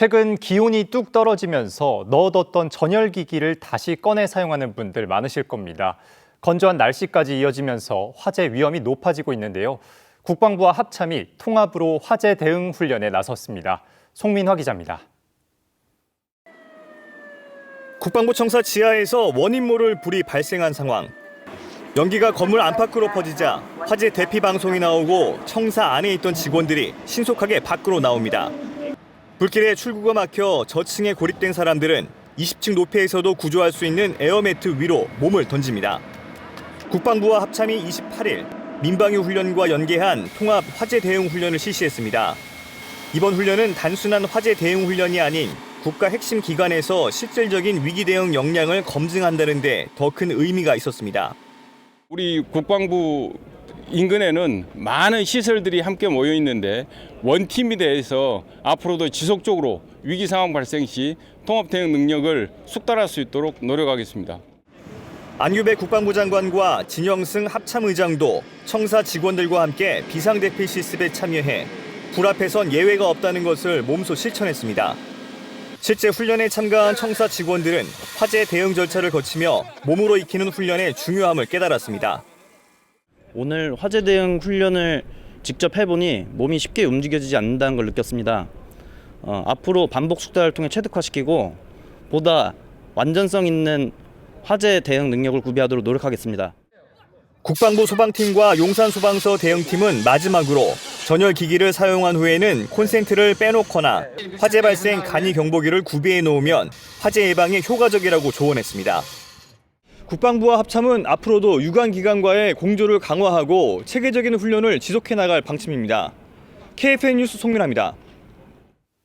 최근 기온이 뚝 떨어지면서 넣어뒀던 전열기기를 다시 꺼내 사용하는 분들 많으실 겁니다. 건조한 날씨까지 이어지면서 화재 위험이 높아지고 있는데요. 국방부와 합참이 통합으로 화재 대응 훈련에 나섰습니다. 송민화 기자입니다. 국방부 청사 지하에서 원인 모를 불이 발생한 상황. 연기가 건물 안팎으로 퍼지자 화재 대피 방송이 나오고 청사 안에 있던 직원들이 신속하게 밖으로 나옵니다. 불길에 출구가 막혀 저층에 고립된 사람들은 20층 높이에서도 구조할 수 있는 에어매트 위로 몸을 던집니다. 국방부와 합참이 28일 민방위 훈련과 연계한 통합 화재 대응 훈련을 실시했습니다. 이번 훈련은 단순한 화재 대응 훈련이 아닌 국가 핵심 기관에서 실질적인 위기 대응 역량을 검증한다는 데 더 큰 의미가 있었습니다. 우리 국방부 인근에는 많은 시설들이 함께 모여 있는데 원팀이 대해서 앞으로도 지속적으로 위기 상황 발생 시 통합 대응 능력을 숙달할 수 있도록 노력하겠습니다. 안규배 국방부 장관과 진영승 합참의장도 청사 직원들과 함께 비상대피 실습에 참여해 불 앞에선 예외가 없다는 것을 몸소 실천했습니다. 실제 훈련에 참가한 청사 직원들은 화재 대응 절차를 거치며 몸으로 익히는 훈련의 중요함을 깨달았습니다. 오늘 화재 대응 훈련을 직접 해보니 몸이 쉽게 움직여지지 않는다는 걸 느꼈습니다. 어, 앞으로 반복 숙달을 통해 체득화시키고 보다 완전성 있는 화재 대응 능력을 구비하도록 노력하겠습니다. 국방부 소방팀과 용산소방서 대응팀은 마지막으로 전열 기기를 사용한 후에는 콘센트를 빼놓거나 화재 발생 간이 경보기를 구비해 놓으면 화재 예방에 효과적이라고 조언했습니다. 국방부와 합참은 앞으로도 유관 기관과의 공조를 강화하고 체계적인 훈련을 지속해 나갈 방침입니다. KFN 뉴스 송민아입니다.